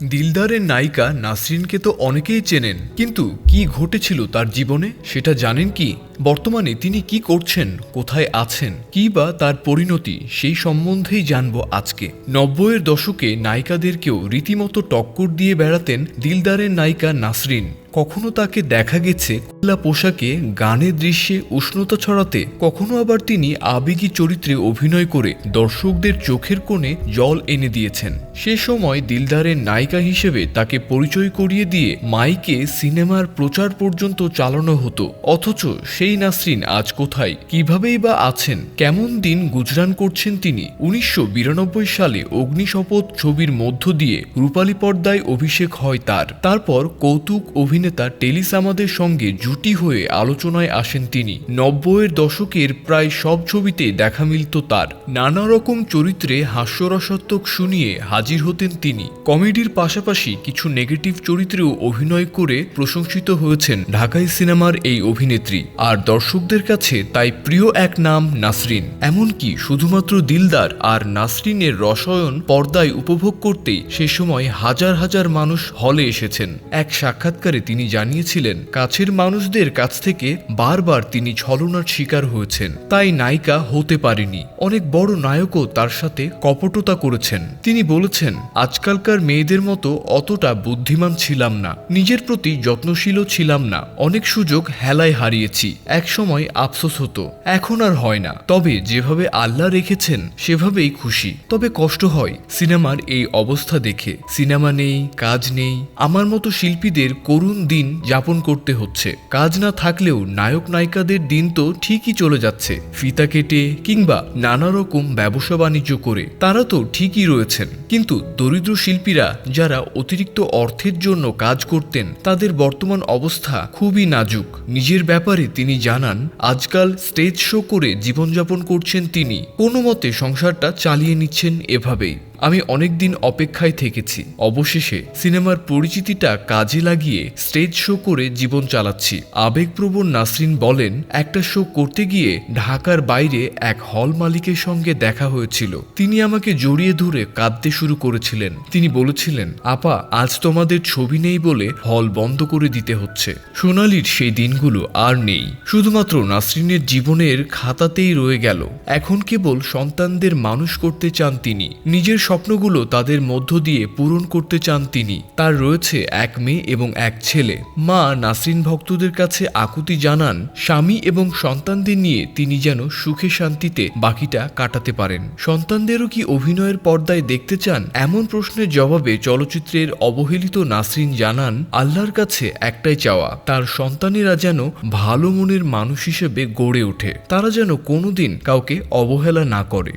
দিলদারের নায়িকা নাসরিনকে তো অনেকেই চেনেন কিন্তু কি ঘটেছিল তার জীবনে সেটা জানেন কি? বর্তমানে তিনি কি করছেন, কোথায় আছেন, কি বা তার পরিণতি, সেই সম্বন্ধেই জানব আজকে। নব্বইয়ের দশকে নায়িকাদেরকেও রীতিমতো টক্কর দিয়ে বেড়াতেন দিলদারের নায়িকা নাসরিন। কখনো তাকে দেখা গেছে খোলা পোশাকে, গানের দৃশ্যে উষ্ণতা ছড়াতে, কখনো আবার তিনি আবেগী চরিত্রে অভিনয় করে দর্শকদের চোখের কোণে জল এনে দিয়েছেন। সে সময় দিলদারের নায়িকা হিসেবে তাকে পরিচয় করিয়ে দিয়ে মাইকে সিনেমার প্রচার পর্যন্ত চালানো হতো। অথচ সেই নাসরিন আজ কোথায়? কিভাবেই বা আছেন? কেমন দিন গুজরান করছেন তিনি? উনিশশো বিরানব্বই সালে অগ্নিশপথ ছবির মধ্য দিয়ে রূপালী পর্দায় অভিষেক হয় তার। তারপর কৌতুক অভিনেতা টেলিস আমাদের সঙ্গে জুটি হয়ে আলোচনায় আসেন তিনি। নব্বইয়ের দশকের প্রায় সব ছবিতে দেখা মিলত তার। নানা রকম চরিত্রে হাস্যরসাত্মক শুনিয়ে হাজির হতেন তিনি। কমেডির পাশাপাশি কিছু নেগেটিভ চরিত্রেও অভিনয় করে প্রশংসিত হয়েছেন ঢাকাই সিনেমার এই অভিনেত্রী। আর দর্শকদের কাছে তাই প্রিয় এক নাম নাসরিন। এমনকি শুধুমাত্র দিলদার আর নাসরিনের রসায়ন পর্দায় উপভোগ করতেই সে সময় হাজার হাজার মানুষ হলে এসেছেন। এক সাক্ষাৎকারে তিনি জানিয়েছিলেন, কাছের মানুষদের কাছ থেকে বারবার তিনি ছলনার শিকার হয়েছেন। তাই নায়িকা হতে পারেনি। অনেক বড় নায়কও তার সাথে কপটতা করেছেন। তিনি বলেছেন, আজকালকার মেয়েদের মতো অতটা বুদ্ধিমান ছিলাম না। নিজের প্রতি যত্নশীলও ছিলাম না। অনেক সুযোগ হেলায় হারিয়েছি। এক সময় আফসোস হতো, এখন আর হয় না। তবে যেভাবে আল্লাহ রেখেছেন, সেভাবেই খুশি। তবে কষ্ট হয় সিনেমার এই অবস্থা দেখে। সিনেমা নেই, কাজ নেই, আমার মতো শিল্পীদের করুণ দিন যাপন করতে হচ্ছে। কাজ না থাকলেও নায়ক নায়িকাদের দিন তো ঠিকই চলে যাচ্ছে। ফিতা কেটে কিংবা নানা রকম ব্যবসা বাণিজ্য করে, তারা তো ঠিকই রয়েছেন। কিন্তু দরিদ্র শিল্পীরা যারা অতিরিক্ত অর্থের জন্য কাজ করতেন, তাদের বর্তমান অবস্থা খুবই নাজুক। নিজের ব্যাপারে তিনি জানান আজকাল স্টেজ শো করে জীবনযাপন করছেন তিনি। কোনো মতে সংসারটা চালিয়ে নিচ্ছেন এভাবেই। আমি অনেকদিন অপেক্ষায় থেকেছি। অবশেষে সিনেমার পরিচিতিটা কাজে লাগিয়ে স্টেজ শো করে জীবন চালাচ্ছি। আবেগপ্রবণ নাসরিন বলেন, একটা শো করতে গিয়ে ঢাকার বাইরে এক হল মালিকের সঙ্গে দেখা হয়েছিল। তিনি আমাকে জড়িয়ে ধরে কাঁদতে শুরু করেছিলেন। তিনি বলেছিলেন, আপা, আজ তোমাদের ছবি নেই বলে হল বন্ধ করে দিতে হচ্ছে। সোনালির সেই দিনগুলো আর নেই। শুধুমাত্র নাসরিনের জীবনের খাতাতেই রয়ে গেল। এখন কেবল সন্তানদের মানুষ করতে চান তিনি। নিজের স্বপ্নগুলো তাদের মধ্য দিয়ে পূরণ করতে চান তিনি। তার রয়েছে এক মেয়ে এবং এক ছেলে। মা নাসরিন ভক্তদের কাছে আকুতি জানান, স্বামী এবং সন্তানদের নিয়ে তিনি যেন সুখে শান্তিতে বাকিটা কাটাতে পারেন। সন্তানদেরও কি অভিনয়ের পর্দায় দেখতে চান? এমন প্রশ্নের জবাবে চলচ্চিত্রের অবহেলিত নাসরিন জানান, আল্লাহর কাছে একটাই চাওয়া, তার সন্তানেরা যেন ভালো মনের মানুষ হিসেবে গড়ে ওঠে। তারা যেন কোনোদিন কাউকে অবহেলা না করে।